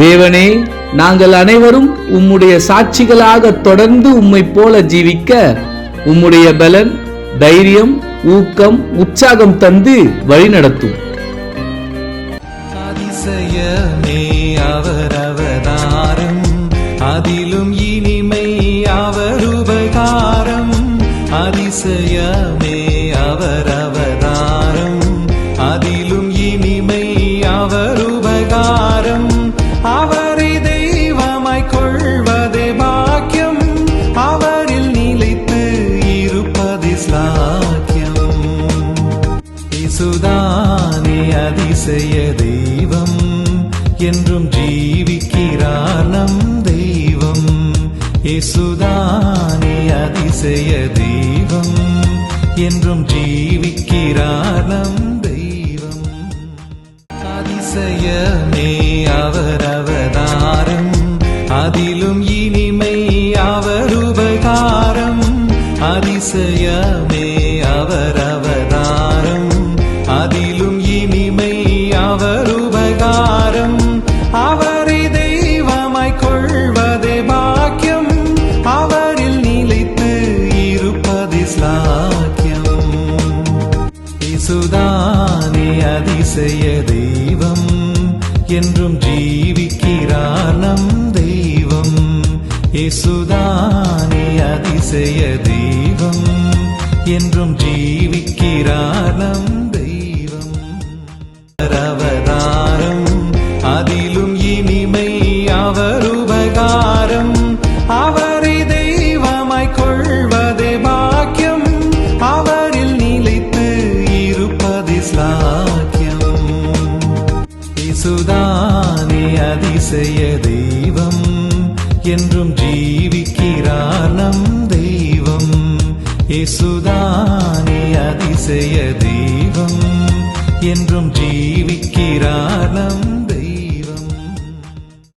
தேவனே நாங்கள் அனைவரும் உம்முடைய சாட்சிகளாக தொடர்ந்து உம்மை போல ஜீவிக்க உம்முடைய பலன் தைரியம் ஊக்கம் உற்சாகம் தந்து வழிநடத்தும். அதிசயமே அவர் அதிலும் இனிமை அவர் உபகாரம் அதிசயமே அவர் அவதாரம் அதிலும் இனிமை அவர் இருப்பது இசுதானே அதிசய தெய்வம். என்றும் ஜீவிக்கிறார் நம் தெய்வம். இசுதானே அதிசய தெய்வம். என்றும் ஜீவிக்கிறார் நம் தெய்வம். அதிசயமே அவர் அவதாரம் அதிலும் இனிமை அவர் உபகாரம். அதிசயம் அதிசய தெய்வம் என்றும் ஜீவிக்கிறார் நம் தெய்வம். இசுதானே அதிசய தெய்வம் என்றும் ஜீவிக்கிறார் நம் தெய்வம். அவதாரம் அதிலும் இனிமை அவரும் இயேசுதானே அதிசய தெய்வம். என்றும் ஜீவிக்கிறார் நம் தெய்வம். இயேசுதானே அதிசய தெய்வம். என்றும் ஜீவிக்கிறார் நம்